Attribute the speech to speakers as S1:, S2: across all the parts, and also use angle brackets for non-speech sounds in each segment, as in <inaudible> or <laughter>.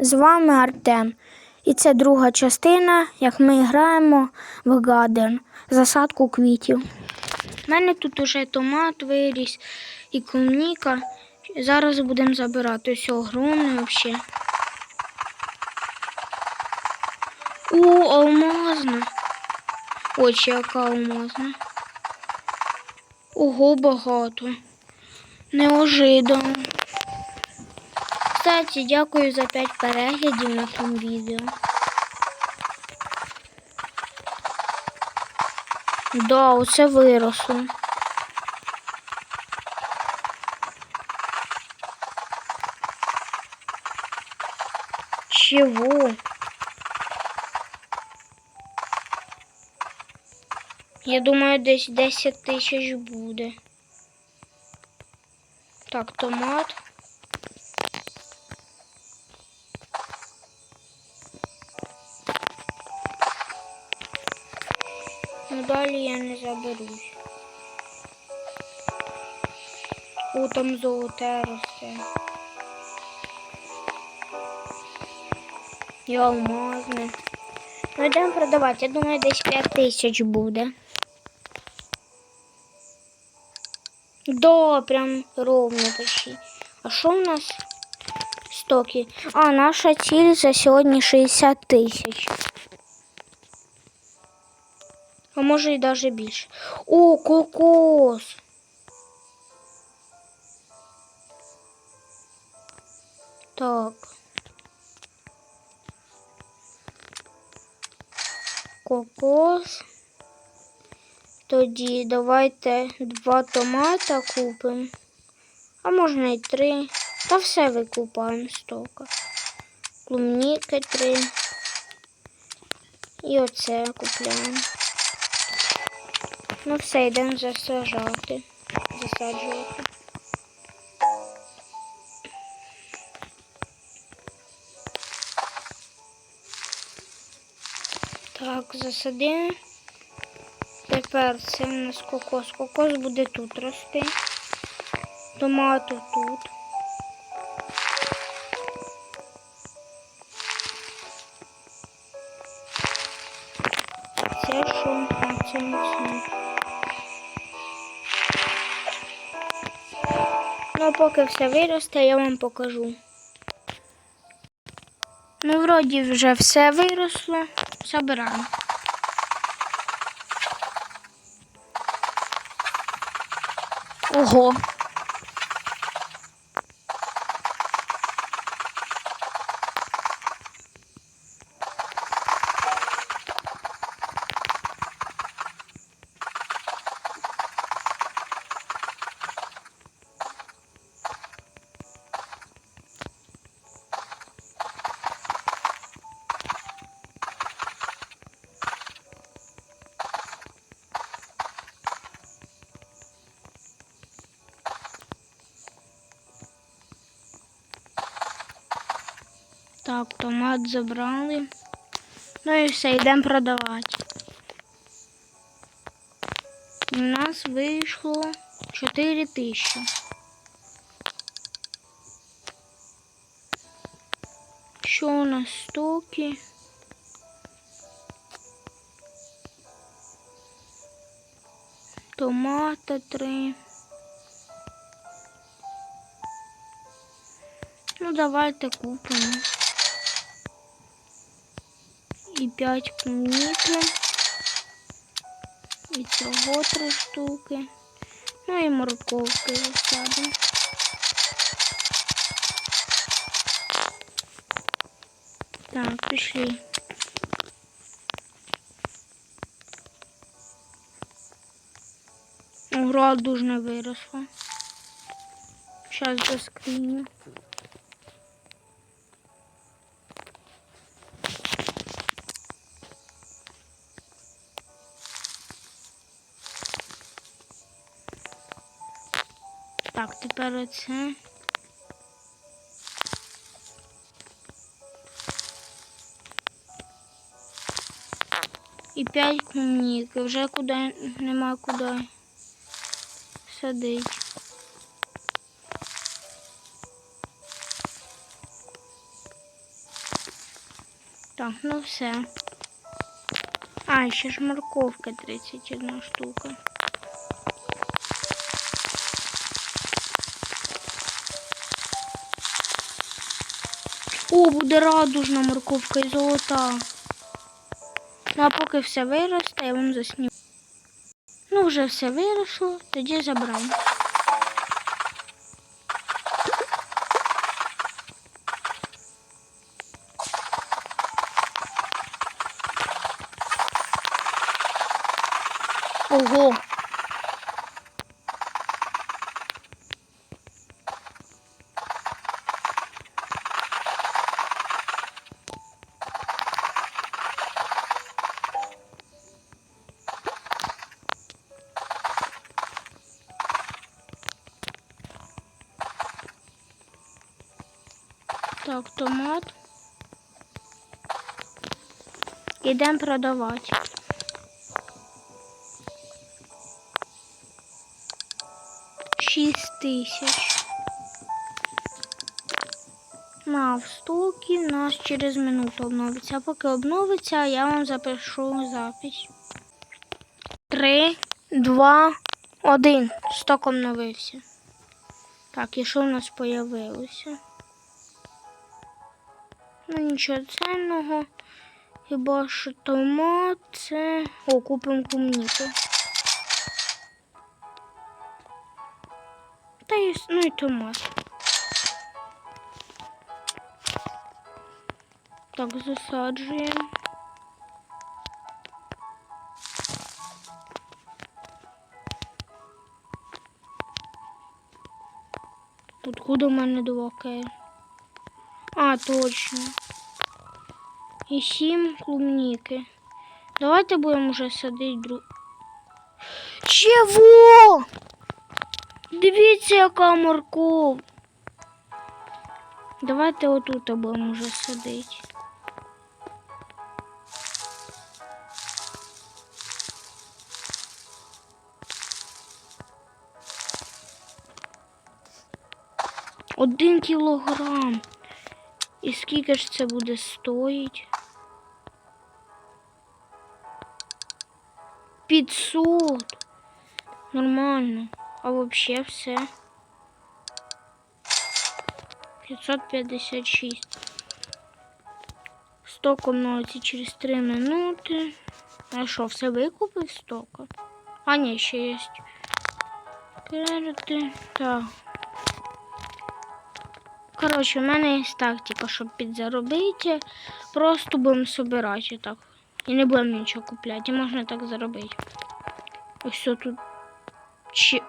S1: З вами Артем. І це друга частина, як ми граємо в гаден, засадку квітів. У мене тут уже томат виріс і клубніка. Зараз будемо забирати. Ось огромний взагалі. О, алмазна. Ось яка алмазна. Ого, багато. Неожиданно. Кстати, дякую за 5 переглядів на цьому відео. Да, оце виросло. Чего? Я думаю, десь 10 тисяч буде. Так, томат. заберусь. О, там золоте росте. І алмазне. Ну, йдемо продавати. Я думаю, десь 5 тисяч буде. Да, прям ровно почти. А що у нас? Стоки. А, наша ціль за сьогодні 60 тисяч. А може і навіть більше. О, кокос. Так. Кокос. Тоді давайте два томата купимо. А можна і три. Та все викупаємо стока. Клубніки три. І оце купляємо. Ну все, йдемо засаджувати. Засаджувати. Так, засадимо. Тепер це у нас кокос. Кокос буде тут рости. Томати тут. Поки все виросте, я вам покажу. Ну, вроді вже все виросло. Забираємо. Ого. Так, забрали. Ну і все, йдемо продавати. У нас вийшло 4 тисячі. Що у нас стоки? Томата 3. Ну, давайте купимо. І 5 клубніки. І цього 3 штуки. Ну і морковки засадимо. Так, пішли. Гра дуже не виросла. Зараз заскріню. Так, тепер оце. І п'ять клубніки. Вже куди нема куди садить. Так, ну все. А, ще ж морковка 31 штука. О, буде радужна морковка і золота. Ну, а поки все виросте, я вам засніму. Ну, вже все виросло, тоді заберемо. Ого. Так, томат. Ідемо продавати. Шість тисяч. На в стокі у нас через минуту обновиться. А поки обновиться, я вам запишу запись. Три, два, один. Сток обновився. Так, і що в нас появилося? Нічого ценного. Хіба що томат це. О, купимо клубніку. Та с- ну і томат. Так, засаджуємо. Откуда в мене два К? А, точно. І сім клубніки. Давайте будемо вже садити друг. Чого? Дивіться, яка морков. Давайте отут будемо вже садити. Один кілограм. І скільки ж це буде стоїть? 500. Нормально. А вообще все. 556. Сток обновиться через 3 минути. А що, все викупив стока? А, ні, ще є. Карти. Так. Коротше, в мене є тактика, щоб підзаробити. Просто будемо збирати так. І не будемо нічого купляти. Можна так заробити. Ось тут. Чи...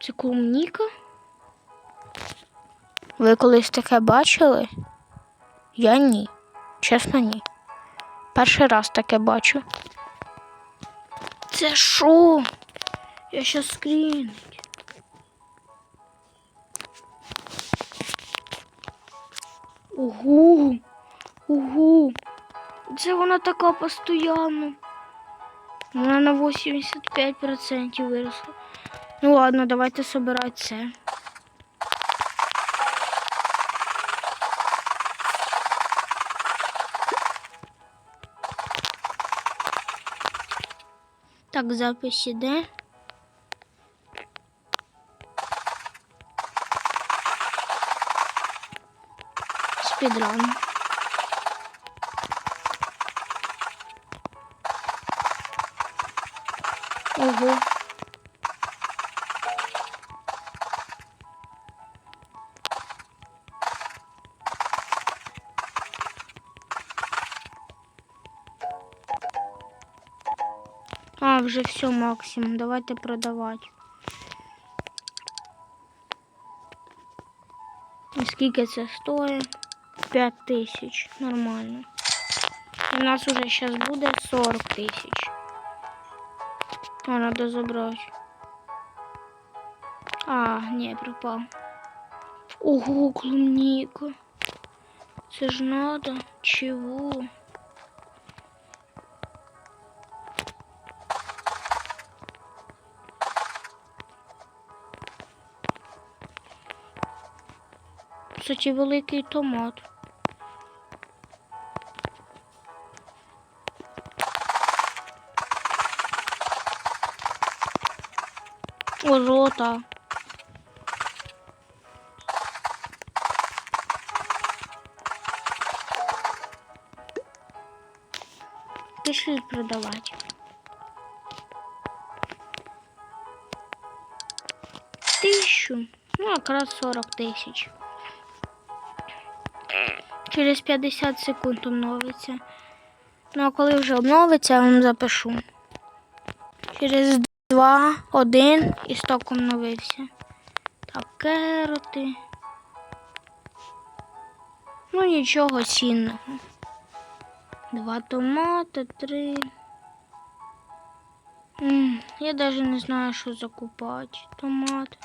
S1: Це клубніка? Ви колись таке бачили? Я ні. Чесно, ні. Перший раз таке бачу. Це що? Я щас скрінить. Ого, ого. Це вона така постійно. Вона на 85% виросла. Ну ладно, давайте собирати це. Так, запись іде. Спідран. Вже все, максимум. Давайте продавати. І скільки це стоїть? 5 тисяч. Нормально. У нас уже зараз буде 40 тисяч. А, надо забрати. А, ні, пропав. Ого, клубника. Це ж надо. Чего? кстати, великий томат. О, рота. Пиши продавать Тисячу, ну якраз 40 тысяч. Через 50 секунд обновиться. Ну, а коли вже обновиться, я вам запишу. Через 2, 1 і сток обновився. Так, кероти. Ну, нічого цінного. Два томати, три. М, я навіть не знаю, що закупати. Томат.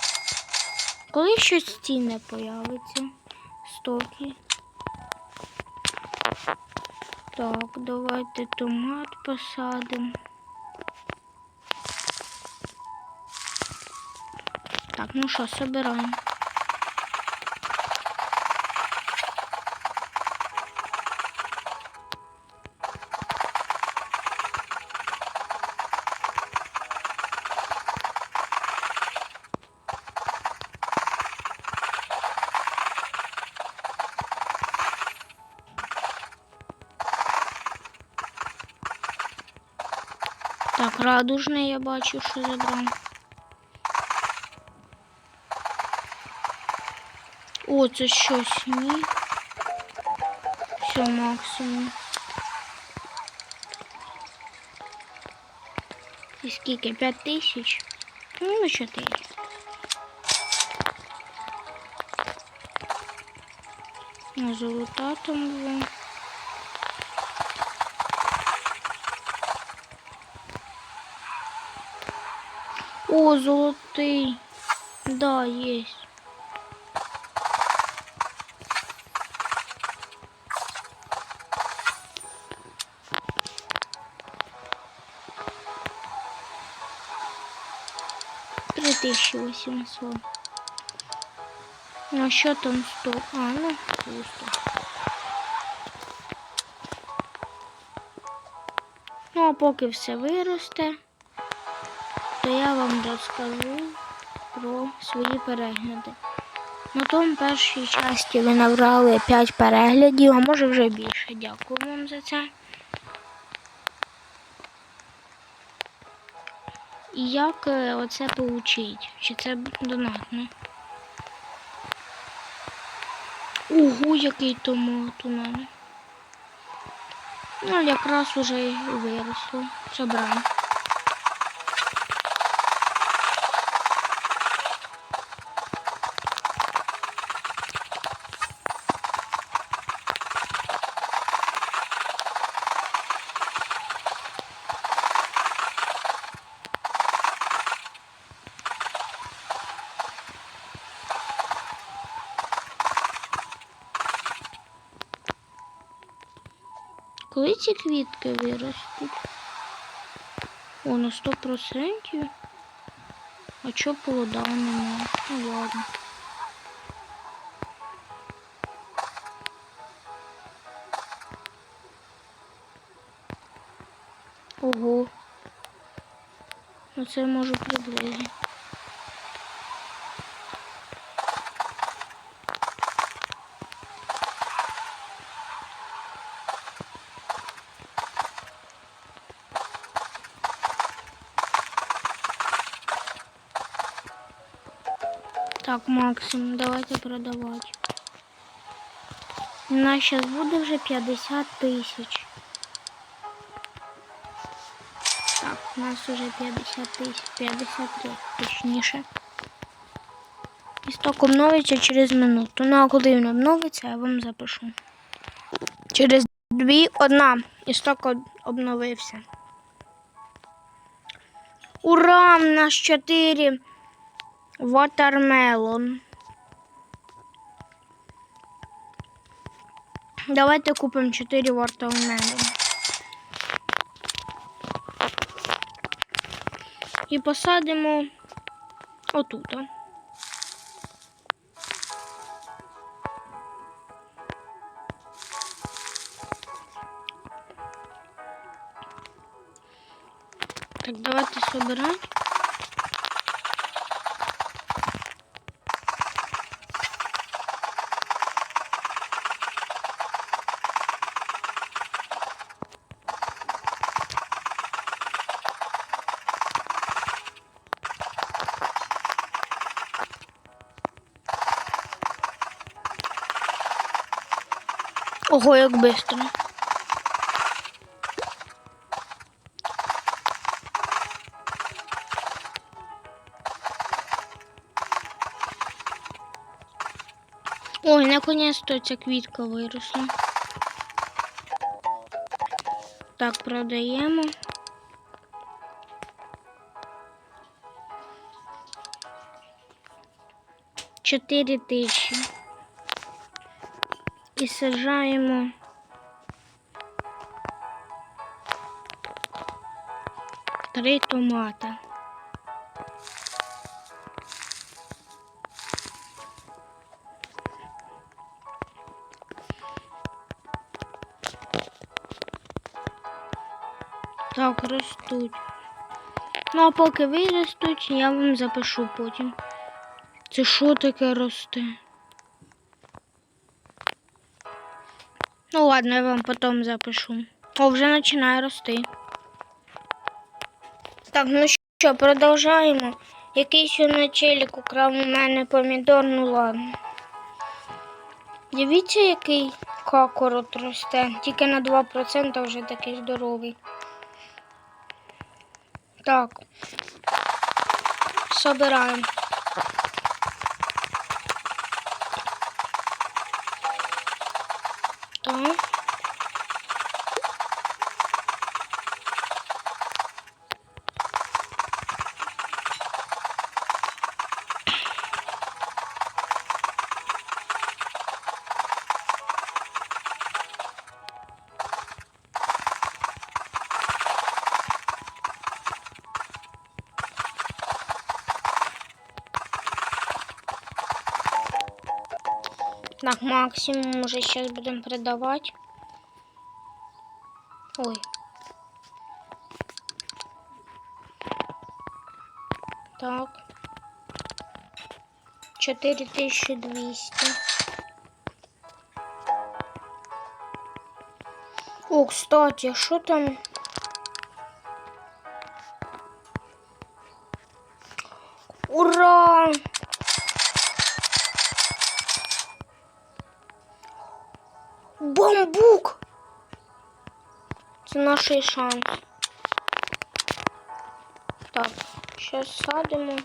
S1: Коли щось цінне появиться? Стоки. Так, давайте томат посадимо. Так, ну що, собираємо. Так, радужний я бачу, що забрав. О, це щось ні. Все, максимум. І скільки? П'ять тисяч? Ну, чотири. Ну, золота там була. О, золотий. Да, есть. Три тысячи восемьсот. Ну, а що там сто? А, ну, пусто. Ну, а поки все виросте, то я вам розкажу про свої перегляди. На тому першій часті ви набрали 5 переглядів, а може вже більше. Дякую вам за це. І як е, оце получить? Чи це донатно? Ого, який томат у мене. Ну, якраз уже і виросло. Забрав. Коли ці квітки виростуть? О, на 100%? А чого плода немає? Ну ладно. Ого. Ну це можу приблизити. Так, максимум, давайте продавати. У нас зараз буде вже 50 тисяч. Так, у нас уже 50 тисяч, 53 точніше. І сток обновиться через минуту. Ну а коли він обновиться, я вам запишу. Через дві одна. І обновився. Ура! У нас 4 Watermelon. Давайте купимо 4 watermelon. І посадимо отут. Так, давайте собирати. Ого, як швидко. Ой, наконец-то ця квітка виросла. Так, продаємо. Чотири тисячі. І саджаємо. Три томата. Так, ростуть. Ну, а поки виростуть, я вам запишу потім. Це що таке росте? Ладно, я вам потім запишу. О, вже починає рости. Так, ну що, продовжаємо. Якийсь челік украв у мене помідор, ну ладно. Дивіться, який кокорот росте. Тільки на 2% вже такий здоровий. Так. Собираємо. Так, максимум уже сейчас будем продавать. Ой. Так. 4200. О, кстати, что там? Ура! Наш шанс. Так, сейчас садимо.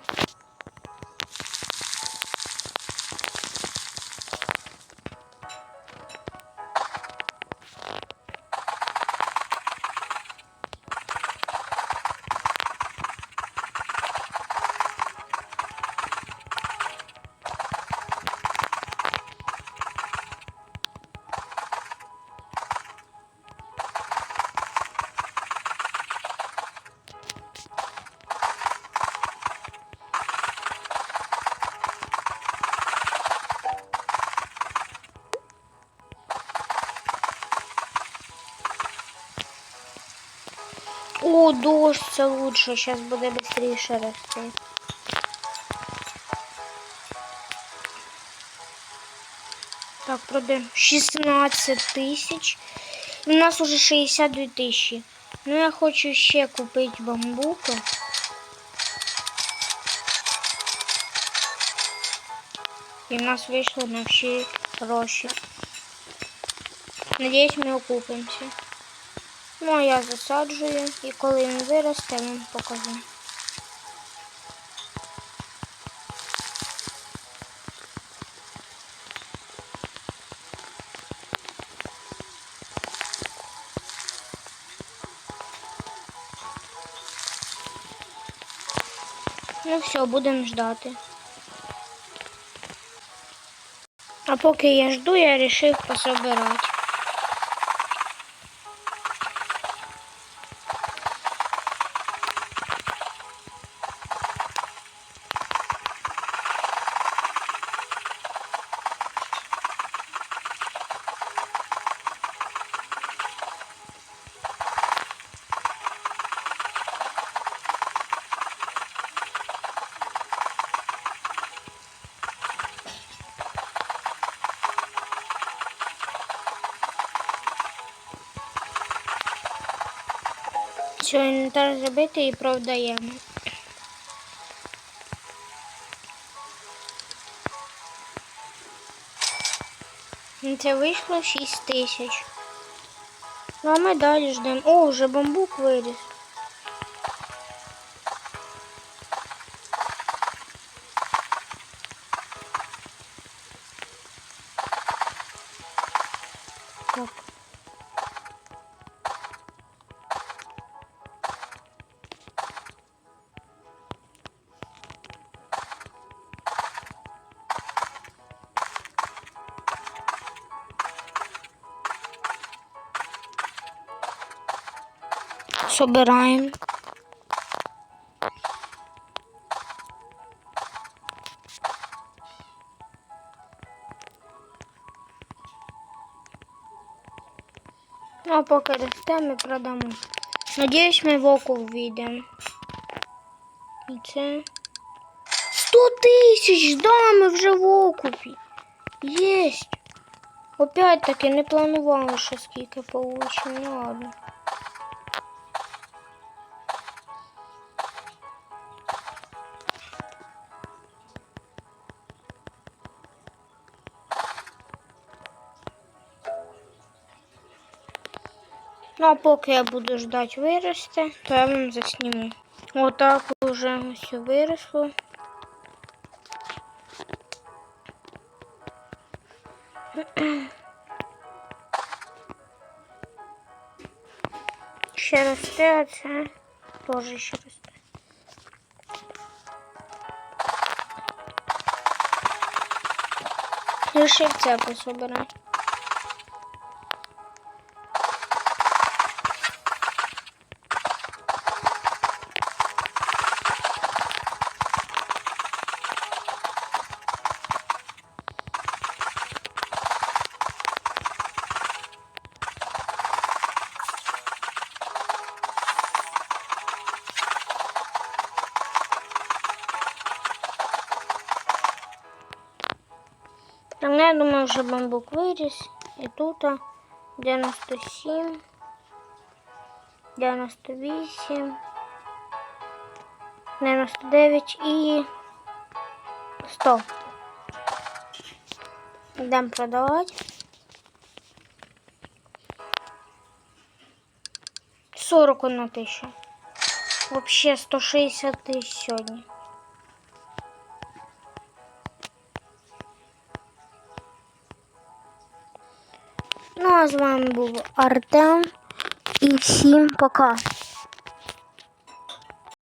S1: Це лучше, зараз буде швидше рости. Так, продаємо 16 тисяч. У нас уже 62 тисячі. Ну, я хочу ще купити бамбука. І в нас вийшло на всі гроші. Надіюсь, ми окупимося. Ну, а я засаджую і коли він виросте, вам покажу. Ну все, будемо ждати. А поки я жду, я вирішив пособирати. Все, інвентар і продаємо. Ну, Це вийшло 6 тисяч. Ну, а ми далі ждемо. О, вже бамбук виріс. Собираємо. Ну, а поки росте, ми продамо. Надіюсь, ми в оку ввійдемо. І це. 100 тисяч! Да, ми вже в окупі. Єсть. Опять таки не планували, що скільки получимо. Ну ладно. А поки я буду ждати вирости, то я вам засніму. Отак уже все виросло. <clears throat> Ще росте, а це теж ще росте. Лише це пособирай. Та мене, я думаю, вже бамбук виріс. І тут 97, 98, 99 і 100. Йдемо продавати. 41 тисяча. Вообще 160 тисяч сьогодні. З вами був Артем. І всім пока.